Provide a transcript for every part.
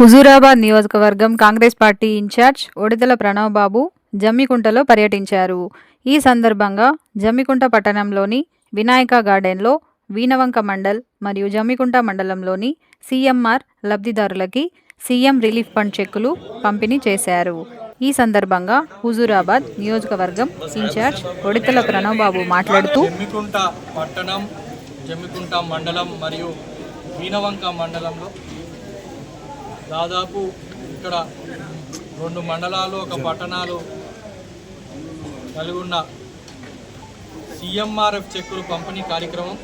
హుజూరాబాద్ నియోజకవర్గం Congress party incharge Odidala Pranav Babu జమ్మికుంటలో పర్యటించారు. ఈ సందర్భంగా జమ్మికుంట పట్టణంలోని వినాయక గార్డెన్లో వీణవంక మండల్ మరియు జమ్మికుంట మండలంలోని సీఎంఆర్ లబ్ధిదారులకి సీఎం రిలీఫ్ ఫండ్ చెక్కులు పంపిణీ చేశారు. ఈ సందర్భంగా హుజూరాబాద్ నియోజకవర్గం ఇన్ఛార్జ్ ఒడితల ప్రణవ్ బాబు మాట్లాడుతూ జమ్మికుంట పట్టణం జమ్మికుంట మండలం మరియు వీణవంక మండలంలో దాదాపు ఇక్కడ రెండు మండలాలు ఒక పట్టణాలు కలిగి ఉన్న సిఎంఆర్ఎఫ్ చెక్కులు పంపిణీ కార్యక్రమం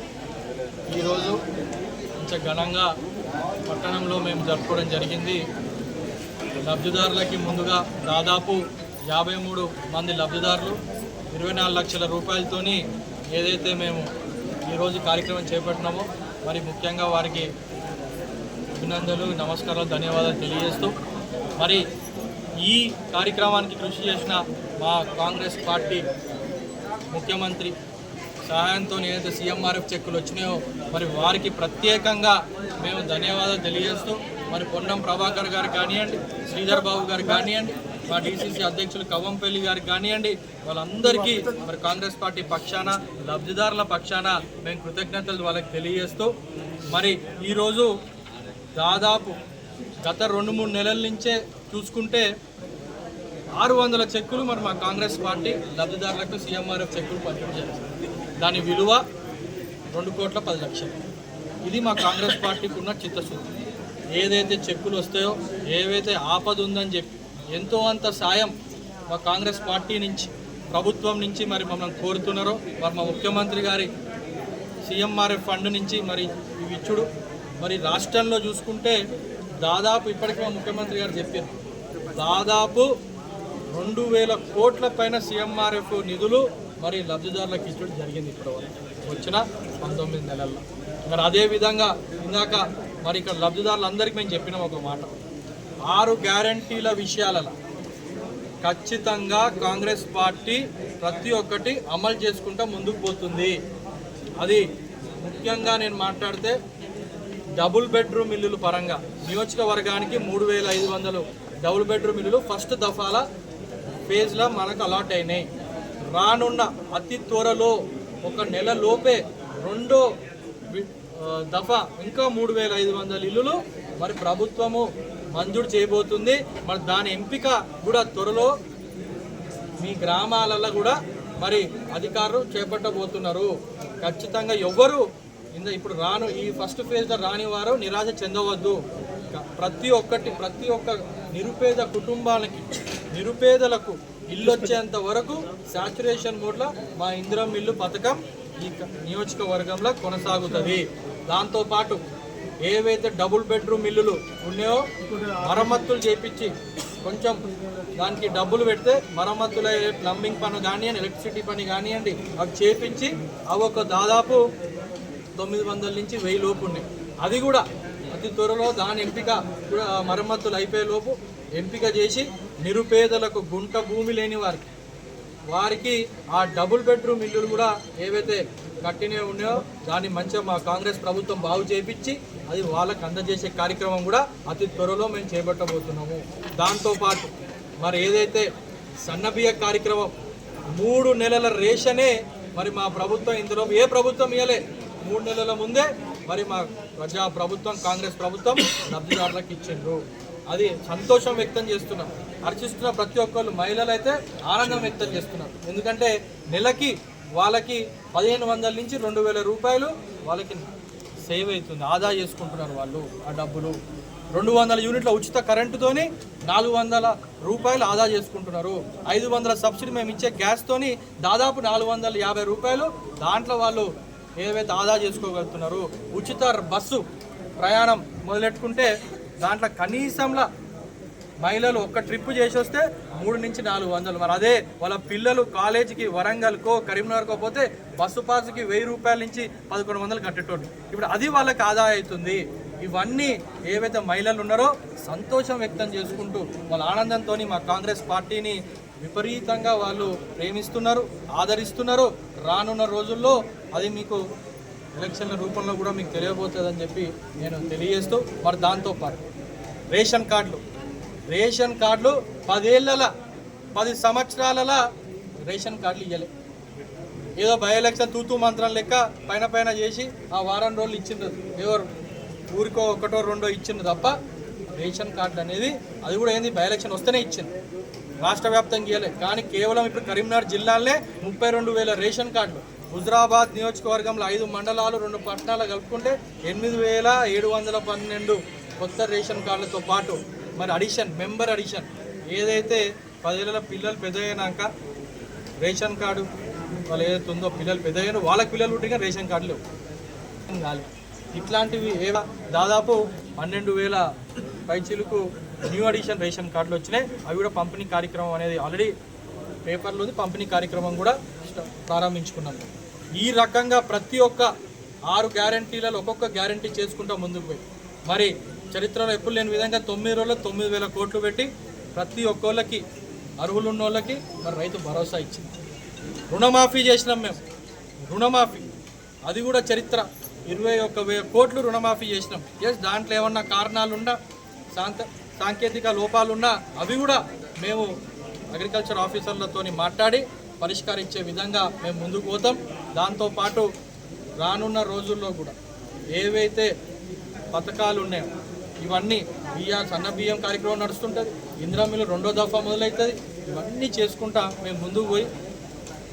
ఈరోజు కొంచెం ఘనంగా పట్టణంలో మేము జరుపుకోవడం జరిగింది. లబ్ధిదారులకి ముందుగా దాదాపు యాభై మూడు మంది లబ్ధిదారులు ఇరవై నాలుగు లక్షల రూపాయలతోని ఏదైతే మేము ఈరోజు కార్యక్రమం చేపట్టినామో మరి ముఖ్యంగా వారికి అభినందనలు నమస్కారాలు ధన్యవాదాలు తెలియజేస్తూ మరి ఈ కార్యక్రమానికి కృషి చేసిన మా కాంగ్రెస్ పార్టీ ముఖ్యమంత్రి సహాయంతో ఏదైతే సీఎంఆర్ఎఫ్ చెక్కులు వచ్చినాయో మరి వారికి ప్రత్యేకంగా మేము ధన్యవాదాలు తెలియజేస్తూ మరి పొన్నం ప్రభాకర్ గారు కానివ్వండి శ్రీధర్ బాబు గారు కానివ్వండి మా డీసీసీ అధ్యక్షులు కవ్వంపల్లి గారు కానివ్వండి వాళ్ళందరికీ మరి కాంగ్రెస్ పార్టీ పక్షాన లబ్ధిదారుల పక్షాన మేము కృతజ్ఞతలు వాళ్ళకి తెలియజేస్తూ మరి ఈరోజు దాదాపు గత రెండు మూడు నెలల నుంచే చూసుకుంటే ఆరు వందల చెక్కులు మరి మా కాంగ్రెస్ పార్టీ లబ్ధిదారులకు సీఎంఆర్ఎఫ్ చెక్కులు పంపిణీ చేస్తుంది దాని విలువ రెండు కోట్ల పది లక్షలు. ఇది మా కాంగ్రెస్ పార్టీకి ఉన్న చిత్తశుద్ధి. ఏదైతే చెక్కులు వస్తాయో ఏవైతే ఆపద ఉందని చెప్పి ఎంతో అంత సాయం మా కాంగ్రెస్ పార్టీ నుంచి ప్రభుత్వం నుంచి మరి మమ్మల్ని కోరుతున్నారో మరి మా ముఖ్యమంత్రి గారి సీఎంఆర్ఎఫ్ ఫండ్ నుంచి మరి ఇవి ఇచ్చుడు. మరి రాష్ట్రంలో చూసుకుంటే దాదాపు ఇప్పటికే మా ముఖ్యమంత్రి గారు చెప్పారు. దాదాపు రెండు వేల కోట్ల పైన సీఎంఆర్ఎఫ్ నిధులు మరి లబ్ధిదారులకు ఇచ్చడం జరిగింది ఇప్పుడు వచ్చిన పంతొమ్మిది నెలల్లో. మరి అదే విధంగా ఇందాక మరి ఇక్కడ లబ్ధిదారులందరికీ మేము చెప్పినాం ఒక మాట. ఆరు గ్యారంటీల విషయాలలో ఖచ్చితంగా కాంగ్రెస్ పార్టీ ప్రతి ఒక్కటి అమలు చేసుకుంటూ ముందుకు పోతుంది. అది ముఖ్యంగా నేను మాట్లాడితే డబుల్ బెడ్రూమ్ ఇల్లుల పరంగా నియోజకవర్గానికి మూడు వేల ఐదు వందలు డబుల్ బెడ్రూమ్ ఇల్లులు ఫస్ట్ దఫాల ఫేజ్లో మనకు అలాట్ అయినాయి. రానున్న అతి త్వరలో ఒక నెల లోపే రెండో వి- దఫా ఇంకా మూడు వేల ఐదు వందల ఇల్లులు మరి ప్రభుత్వము మంజూరు చేయబోతుంది. మరి దాని ఎంపిక కూడా త్వరలో మీ గ్రామాలలో కూడా మరి అధికారులు చేపట్టబోతున్నారు. ఖచ్చితంగా ఎవ్వరు ఇంత ఇప్పుడు రాను ఈ ఫస్ట్ ఫేజ్లో రాని వారు నిరాశ చెందవద్దు. ప్రతి ఒక్కటి ప్రతి ఒక్క నిరుపేద కుటుంబాలకి నిరుపేదలకు ఇల్లు వచ్చేంత వరకు సాచురేషన్ మోడ్లో మా ఇందిరం ఇల్లు పథకం ఈ నియోజకవర్గంలో కొనసాగుతుంది. దాంతోపాటు ఏవైతే డబుల్ బెడ్రూమ్ ఇల్లులు ఉన్నాయో మరమ్మతులు చేపించి కొంచెం దానికి డబ్బులు పెడితే మరమ్మతుల ప్లంబింగ్ పని కానివ్వండి ఎలక్ట్రిసిటీ పని కానివ్వండి అవి చేపించి అవి ఒక దాదాపు తొమ్మిది వందల నుంచి వెయ్యి లోపు ఉన్నాయి అది కూడా అతి త్వరలో దాని ఎంపిక కూడా మరమ్మతులు అయిపోయే లోపు ఎంపిక చేసి నిరుపేదలకు గుంట భూమి లేని వారికి వారికి ఆ డబుల్ బెడ్రూమ్ ఇల్లులు కూడా ఏవైతే కట్టినే ఉన్నాయో దాన్ని మంచిగా మా కాంగ్రెస్ ప్రభుత్వం బాగు చేపించి అది వాళ్ళకు అందజేసే కార్యక్రమం కూడా అతి త్వరలో మేము చేపట్టబోతున్నాము. దాంతోపాటు మరి ఏదైతే సన్నబియ్య కార్యక్రమం మూడు నెలల రేషనే మరి మా ప్రభుత్వం ఇందులో ఏ ప్రభుత్వం ఇవ్వలే మూడు నెలల ముందే మరి మా ప్రజా ప్రభుత్వం కాంగ్రెస్ ప్రభుత్వం లబ్ధిదారులకు ఇచ్చిండ్రు. అది సంతోషం వ్యక్తం చేస్తున్నాం. అర్చిస్తున్న ప్రతి ఒక్కళ్ళు మహిళలు అయితే ఆనందం వ్యక్తం చేస్తున్నారు. ఎందుకంటే నెలకి వాళ్ళకి పదిహేను వందల నుంచి రెండు వేల రూపాయలు వాళ్ళకి సేవ్ అవుతుంది ఆదా చేసుకుంటున్నారు వాళ్ళు ఆ డబ్బులు. రెండు వందల యూనిట్ల ఉచిత కరెంటుతోని నాలుగు వందల రూపాయలు ఆదా చేసుకుంటున్నారు. ఐదు వందల సబ్సిడీ మేము ఇచ్చే గ్యాస్తోని దాదాపు నాలుగు వందల యాభై రూపాయలు దాంట్లో వాళ్ళు ఏవైతే ఆదా చేసుకోగలుగుతున్నారు ఉచిత బస్సు ప్రయాణం మొదలెట్టుకుంటే దాంట్లో కనీసంలో మహిళలు ఒక్క ట్రిప్ చేసి వస్తే మూడు నుంచి నాలుగు వందలు. మరి అదే వాళ్ళ పిల్లలు కాలేజీకి వరంగల్కో కరీంనగర్కో పోతే బస్సు పాసుకి వెయ్యి రూపాయల నుంచి పదకొండు వందలు కట్టేటోళ్ళు. ఇప్పుడు అది వాళ్ళకి ఆదా అవుతుంది. ఇవన్నీ ఏవైతే మహిళలు ఉన్నారో సంతోషం వ్యక్తం చేసుకుంటూ వాళ్ళ ఆనందంతో మా కాంగ్రెస్ పార్టీని విపరీతంగా వాళ్ళు ప్రేమిస్తున్నారు ఆదరిస్తున్నారు. రానున్న రోజుల్లో అది మీకు ఎలక్షన్ల రూపంలో కూడా మీకు తెలియబోతుందని చెప్పి నేను తెలియజేస్తూ మరి దాంతోపాటు రేషన్ కార్డులు. రేషన్ కార్డులు పదేళ్ళ పది సంవత్సరాల రేషన్ కార్డులు ఇవ్వలే ఏదో బై ఎలక్షన్ తూతూ మంత్రం లెక్క పైన పైన చేసి ఆ వారం రోజులు ఇచ్చిండ్రు. ఎవరు ఊరికో ఒకటో రెండో ఇచ్చిండ్రు తప్ప రేషన్ కార్డు అనేది అది కూడా ఏంది? బై ఎలక్షన్ వస్తేనే ఇచ్చింది రాష్ట్ర వ్యాప్తంగా ఇవ్వలే కానీ కేవలం ఇప్పుడు కరీంనగర్ జిల్లాలే ముప్పై రెండు వేల రేషన్ కార్డులు. హుజరాబాద్ నియోజకవర్గంలో ఐదు మండలాలు రెండు పట్టణాలు కలుపుకుంటే ఎనిమిది వేల ఏడు వందల పన్నెండు కొత్త రేషన్ కార్డులతో పాటు మరి అడిషన్ మెంబర్ అడిషన్ ఏదైతే పదేళ్ళ పిల్లలు పెద్ద అయినాక రేషన్ కార్డు వాళ్ళు ఏదైతే ఉందో పిల్లలు పెద్ద అయినా వాళ్ళకి పిల్లలు ఉంటే రేషన్ కార్డులు లేవు. ఇట్లాంటివి ఏవా? దాదాపు పన్నెండు వేల పైచీలకు న్యూ అడిషన్ రేషన్ కార్డులు వచ్చినాయి. అవి కూడా పంపిణీ కార్యక్రమం అనేది ఆల్రెడీ పేపర్లో ఉంది. పంపిణీ కార్యక్రమం కూడా ప్రారంభించుకున్నాం ఈ రకంగా ప్రతి ఒక్క ఆరు గ్యారంటీలలో ఒక్కొక్క గ్యారంటీ చేసుకుంటూ ముందుకు పోయి. మరి చరిత్రలో ఎప్పుడు లేని విధంగా తొమ్మిది రోజుల్లో తొమ్మిది వేల కోట్లు పెట్టి ప్రతి ఒక్కళ్ళకి అర్హులు ఉన్న వాళ్ళకి మరి రైతు భరోసా ఇచ్చింది. రుణమాఫీ చేసినాం మేము. రుణమాఫీ. అది కూడా చరిత్ర. ఇరవై ఒక్క వే కోట్లు రుణమాఫీ చేసినాం. ఎస్ దాంట్లో ఏమన్నా కారణాలున్నా శాంత సాంకేతిక లోపాలున్నా అవి కూడా మేము అగ్రికల్చర్ ఆఫీసర్లతో మాట్లాడి పరిష్కరించే విధంగా మేము ముందుకు పోతాం. దాంతోపాటు రానున్న రోజుల్లో కూడా ఏవైతే పథకాలు ఉన్నాయో ఇవన్నీ బియ్యం సన్న బియ్యం కార్యక్రమం నడుస్తుంటుంది. ఇంద్రమిలు రెండో దఫా మొదలవుతుంది ఇవన్నీ చేసుకుంటా మేము ముందుకు పోయి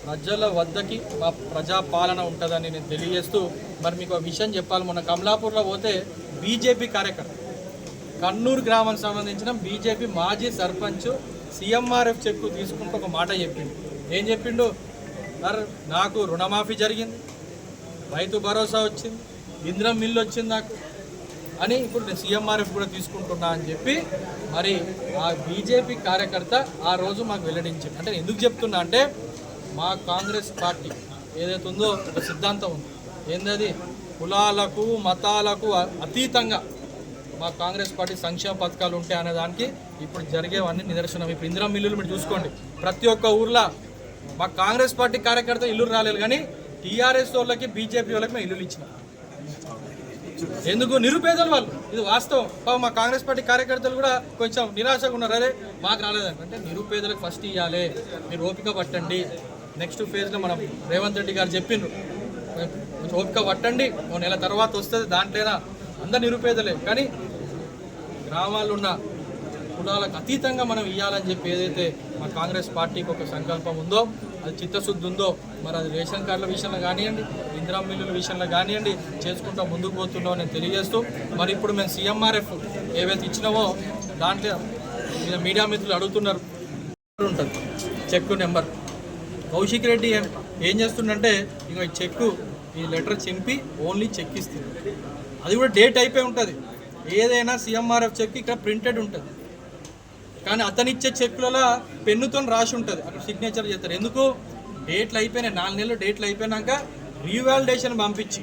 ప్రజల వద్దకి మా ప్రజాపాలన ఉంటుందని నేను తెలియజేస్తూ మరి మీకు ఒక విషయం చెప్పాలి. మొన్న కమలాపూర్లో పోతే బీజేపీ కార్యకర్త కన్నూరు గ్రామానికి సంబంధించిన బీజేపీ మాజీ సర్పంచ్ సీఎంఆర్ఎఫ్ చెక్ తీసుకుంటూ ఒక మాట చెప్పిండు. ఏం చెప్పిండు? సార్ నాకు రుణమాఫీ జరిగింది. రైతు భరోసా వచ్చింది. ఇంద్రం మిల్లు వచ్చింది నాకు. అని ఇప్పుడు నేను సీఎంఆర్ఎఫ్ కూడా తీసుకుంటున్నా అని చెప్పి మరి ఆ బీజేపీ కార్యకర్త ఆ రోజు మాకు వెల్లడించింది అంటే ఎందుకు చెప్తున్నా అంటే మా కాంగ్రెస్ పార్టీ ఏదైతే ఉందో ఒక సిద్ధాంతం ఉంది. ఏందది? కులాలకు మతాలకు అతీతంగా మా కాంగ్రెస్ పార్టీ సంక్షేమ పథకాలు ఉంటాయి అనే దానికి ఇప్పుడు జరిగేవన్నీ నిదర్శనం. ఇప్పుడు ఇందిరా మిల్లులు మీరు చూసుకోండి. ప్రతి ఒక్క ఊర్లో మా కాంగ్రెస్ పార్టీ కార్యకర్త ఇల్లు రాలేదు కానీ టీఆర్ఎస్ వాళ్ళకి బీజేపీ వాళ్ళకి మేము ఇల్లులు ఇచ్చినాం. ఎందుకు? నిరుపేదలు వాళ్ళు. ఇది వాస్తవం. పాపం మా కాంగ్రెస్ పార్టీ కార్యకర్తలు కూడా కొంచెం నిరాశగా ఉన్నారు. అరే మాకు రాలేదు అంటే నిరుపేదలకు ఫస్ట్ ఇవ్వాలి మీరు ఓపిక పట్టండి. నెక్స్ట్ ఫేజ్లో మనం రేవంత్ రెడ్డి గారు చెప్పిండ్రు. కొంచెం ఓపిక పట్టండి. ఓ నెల తర్వాత వస్తుంది దాంట్లోనా? అందరు నిరుపేదలే కానీ గ్రామాల్లో ఉన్న కులాలకు అతీతంగా మనం ఇవ్వాలని చెప్పి ఏదైతే మా కాంగ్రెస్ పార్టీకి ఒక సంకల్పం ఉందో అది చిత్తశుద్ధి ఉందో మరి అది రేషన్ కార్డుల విషయంలో కానివ్వండి ఇందిరా మిల్లుల విషయంలో కానివ్వండి చేసుకుంటా ముందుకు పోతున్నామో నేను తెలియజేస్తూ మరి ఇప్పుడు మేము సీఎంఆర్ఎఫ్ ఏవైతే ఇచ్చినామో దాంట్లో మీద మీడియా మిత్రులు అడుగుతున్నారు. ఉంటుంది. Check number. కౌశిక్ రెడ్డి ఏం ఏం చేస్తుండంటే ఇక ఈ చెక్కు ఈ లెటర్ చింపి ఓన్లీ చెక్ ఇస్తుంది. అది కూడా డేట్ అయిపోయి ఉంటుంది. ఏదైనా సీఎంఆర్ఎఫ్ చెక్ ఇక్కడ ప్రింటెడ్ ఉంటుంది. కానీ అతనిచ్చే చెక్కులలో పెన్నుతో రాసి ఉంటుంది. అక్కడ సిగ్నేచర్ చేస్తారు. ఎందుకు? డేట్లు అయిపోయినాయి. నాలుగు నెలలు డేట్లు అయిపోయినాక రీవాలిడేషన్ పంపించి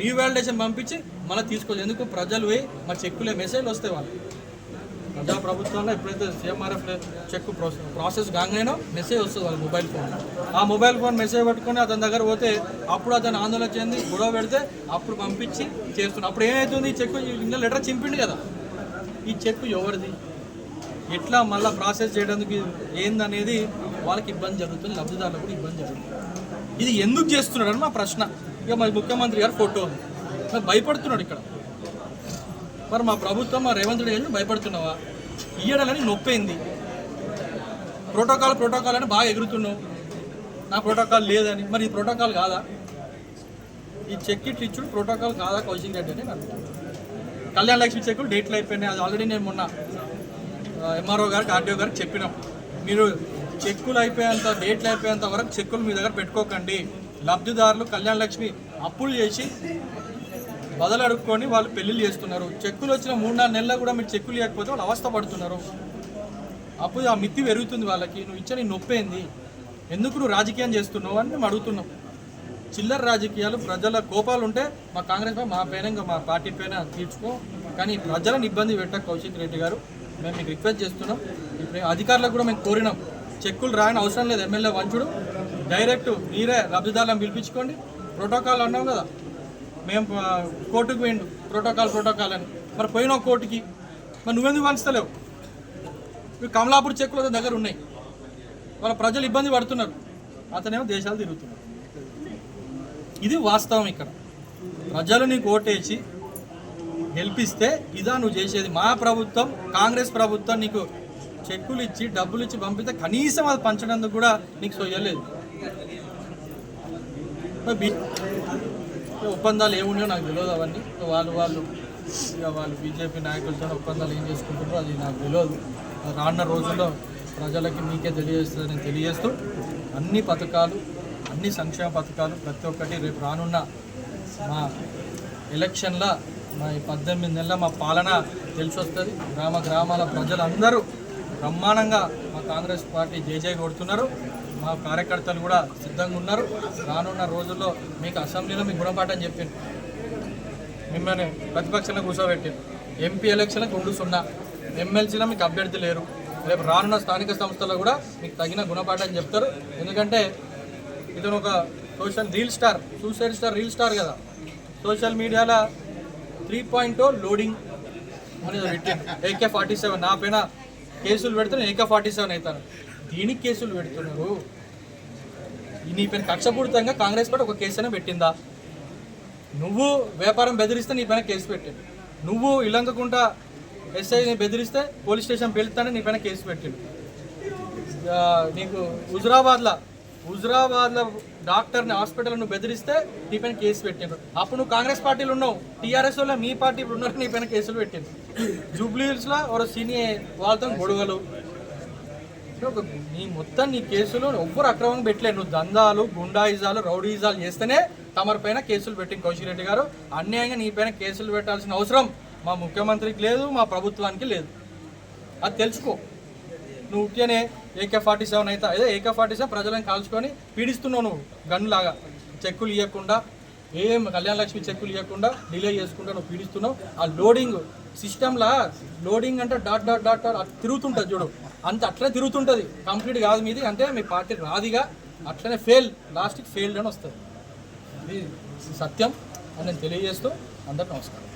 రీవాలిడేషన్ పంపించి మళ్ళీ తీసుకోవాలి. ఎందుకు? ప్రజలు పోయి మా చెక్కులే మెసేజ్లు వస్తాయి వాళ్ళు ప్రజా ప్రభుత్వంలో ఎప్పుడైతే సీఎంఆర్ఎఫ్ చెక్ ప్రాసెస్ కాగానే మెసేజ్ వస్తుంది వాళ్ళ మొబైల్ ఫోన్ ఆ మొబైల్ ఫోన్ మెసేజ్ పెట్టుకుని అతని దగ్గర పోతే అప్పుడు అతను ఆందోళన చెంది గొడవ పెడితే అప్పుడు పంపించి చేస్తున్నాడు అప్పుడు ఏమవుతుంది ఈ చెక్ ఇంకా లెటర్ చింపిండు కదా. ఈ చెక్ ఎవరిది? ఎట్లా మళ్ళీ ప్రాసెస్ చేయడానికి ఏందనేది వాళ్ళకి ఇబ్బంది జరుగుతుంది లబ్ధిదారులకు కూడా ఇబ్బంది జరుగుతుంది. ఇది ఎందుకు చేస్తున్నాడు అని మా ప్రశ్న. ఇక మరి ముఖ్యమంత్రి గారు ఫోటో భయపడుతున్నాడు ఇక్కడ. మరి మా ప్రభుత్వం మా రేవంత్ రెడ్డి గారిని భయపడుతున్నావా? ఇయ్యడాలని నొప్పైంది. ప్రోటోకాల్ ప్రోటోకాల్ అని బాగా ఎగురుతున్నావు. నా ప్రోటోకాల్ లేదని. మరి ఈ ప్రోటోకాల్ కాదా? ఈ చెక్ ఇట్లు ఇచ్చుడు ప్రోటోకాల్ కాదా కౌశిక్ రెడ్డి అని నేను కళ్యాణ లక్ష్మి చెక్కులు డేట్లు అయిపోయినాయి. అది ఆల్రెడీ నేను మొన్న ఎంఆర్ఓ గారికి ఆర్డీఓ గారికి చెప్పినాం. మీరు చెక్కులు అయిపోయేంత డేట్లు అయిపోయేంత వరకు చెక్కులు మీ దగ్గర పెట్టుకోకండి. లబ్ధిదారులు కళ్యాణ లక్ష్మి అప్పులు చేసి బదులు అడుక్కొని వాళ్ళు పెళ్ళిళ్ళు చేస్తున్నారు. చెక్కులు వచ్చిన మూడు నాలుగు నెలలు కూడా మీరు చెక్కులు ఇవ్వకపోతే వాళ్ళు అవస్థ పడుతున్నారు. అప్పుడు ఆ మిత్తి పెరుగుతుంది వాళ్ళకి. నువ్వు ఇచ్చే నీ నొప్పేంది ఎందుకు నువ్వు రాజకీయం చేస్తున్నావు? అని మేము అడుగుతున్నాం. చిల్లర రాజకీయాలు ప్రజల కోపాలు ఉంటే మా కాంగ్రెస్ పై మా పైన ఇంకా మా పార్టీ పైన తీర్చుకో. కానీ ప్రజలను ఇబ్బంది పెట్టక కౌశిక్ రెడ్డి గారు. మేము మీకు రిక్వెస్ట్ చేస్తున్నాం. ఇప్పుడు అధికారులకు కూడా మేము కోరినాం. చెక్కులు రాయని అవసరం లేదు. ఎమ్మెల్యే వంచుడు. డైరెక్ట్ మీరే లబ్ధిదారులను పిలిపించుకోండి. ప్రోటోకాల్ అన్నాం కదా. మేము కోర్టుకు పోయిండు. ప్రోటోకాల్ ప్రోటోకాల్ అని. మరి పోయిన కోర్టుకి మరి నువ్వెందుకు పంచుతలేవు? ఇవి కమలాపూర్ చెక్కులు దగ్గర ఉన్నాయి. వాళ్ళ ప్రజలు ఇబ్బంది పడుతున్నారు. అతనేమో దేశాలు తిరుగుతున్నారు. ఇది వాస్తవం ఇక్కడ. ప్రజలు నీకు ఓటేసి గెలిపిస్తే ఇదా నువ్వు చేసేది. మా ప్రభుత్వం కాంగ్రెస్ ప్రభుత్వం నీకు చెక్కులు ఇచ్చి డబ్బులు ఇచ్చి పంపితే కనీసం అది పంచడానికి కూడా నీకు సొయ్యలేదు. ఒప్పందాలు ఏమున్నాయో నాకు తెలియదు అవన్నీ. వాళ్ళు వాళ్ళు ఇక వాళ్ళు బీజేపీ నాయకులతో ఒప్పందాలు ఏం చేసుకుంటారో అది నాకు తెలియదు రానున్న రోజుల్లో ప్రజలకి మీకే తెలియజేస్తుందని తెలియజేస్తూ అన్ని పథకాలు అన్ని సంక్షేమ పథకాలు ప్రతి ఒక్కటి రేపు రానున్న మా ఎలక్షన్ల మా పద్దెనిమిది నెలల మా పాలన తెలిసి వస్తుంది గ్రామ గ్రామాల ప్రజలందరూ బ్రహ్మాండంగా మా కాంగ్రెస్ పార్టీ జేజే కొడుతున్నారు. మా కార్యకర్తలు కూడా సిద్ధంగా ఉన్నారు. రానున్న రోజుల్లో మీకు అసెంబ్లీలో మీకు గుణపాఠం చెప్పింది మిమ్మల్ని ప్రతిపక్షంలో కూర్చోబెట్టింది ఎంపీ ఎలక్షన్లకు రెండు సున్నా. ఎమ్మెల్సీలో మీకు అభ్యర్థి లేరు. రేపు రానున్న స్థానిక సంస్థలో కూడా మీకు తగిన గుణపాఠం చెప్తారు. ఎందుకంటే ఇతను ఒక social reel star suicide star reel star కదా. సోషల్ మీడియాలో త్రీ పాయింట్ లోడింగ్ అనేది పెట్టింది ఏకే ఫార్టీ సెవెన్. నా పైన కేసులు పెడితే ఏకే ఫార్టీ సెవెన్ అవుతాను దీనికి కేసులు పెడుతున్నారు నీ పైన కక్షపూరితంగా కాంగ్రెస్ పార్టీ ఒక కేసు అయినా పెట్టిందా? నువ్వు వ్యాపారం బెదిరిస్తే నీ పైన కేసు పెట్టిండు. నువ్వు ఇలంకకుండా ఎస్ఐని బెదిరిస్తే పోలీస్ స్టేషన్ వెళ్తానే నీ పైన కేసు పెట్టిండు. నీకు హుజరాబాద్లో హుజరాబాద్లో డాక్టర్ని హాస్పిటల్ నువ్వు బెదిరిస్తే నీ పైన కేసు పెట్టాడు. అప్పుడు నువ్వు కాంగ్రెస్ పార్టీలో ఉన్నావు. టీఆర్ఎస్ వల్ల మీ పార్టీ ఇప్పుడు ఉన్నారు నీ పైన కేసులు పెట్టాడు. జూబ్లీహిల్స్లో ఒక సీనియర్ వాళ్ళతో గొడవలు. ఒక నీ మొత్తం నీ కేసులు ఎవ్వరు అక్రమంగా పెట్టలేదు. నువ్వు దందాలు గుండాయిజాలు రౌడీజాలు చేస్తేనే తమరి పైన కేసులు పెట్టింది కౌశిక్ రెడ్డి గారు. అన్యాయంగా నీ పైన కేసులు పెట్టాల్సిన అవసరం మా ముఖ్యమంత్రికి లేదు మా ప్రభుత్వానికి లేదు. అది తెలుసుకో. నువ్వు ఉట్టినే ఏకే ఫార్టీ సెవెన్ అయితే అదే ఏకే ఫార్టీ సెవెన్ ప్రజలను కాల్చుకొని పీడిస్తున్నావు నువ్వు గన్నులాగా. చెక్కులు ఇవ్వకుండా ఏం కళ్యాణ లక్ష్మి చెక్కులు ఇవ్వకుండా డిలే చేసుకుంటా నువ్వు పీడిస్తున్నావు. ఆ లోడింగ్ సిస్టమ్లా లోడింగ్ అంటే డాట్ డాట్ డాట్ డాట్ అట్లా తిరుగుతుంటుంది చూడు. అంత అట్లనే తిరుగుతుంటుంది. కంప్లీట్ కాదు మీది. అంటే మీ పార్టీ రాదిగా అట్లనే ఫెయిల్ లాస్ట్కి ఫెయిల్డ్ అని వస్తుంది. ఇది సత్యం అని నేను తెలియజేస్తూ అందరికి నమస్కారం.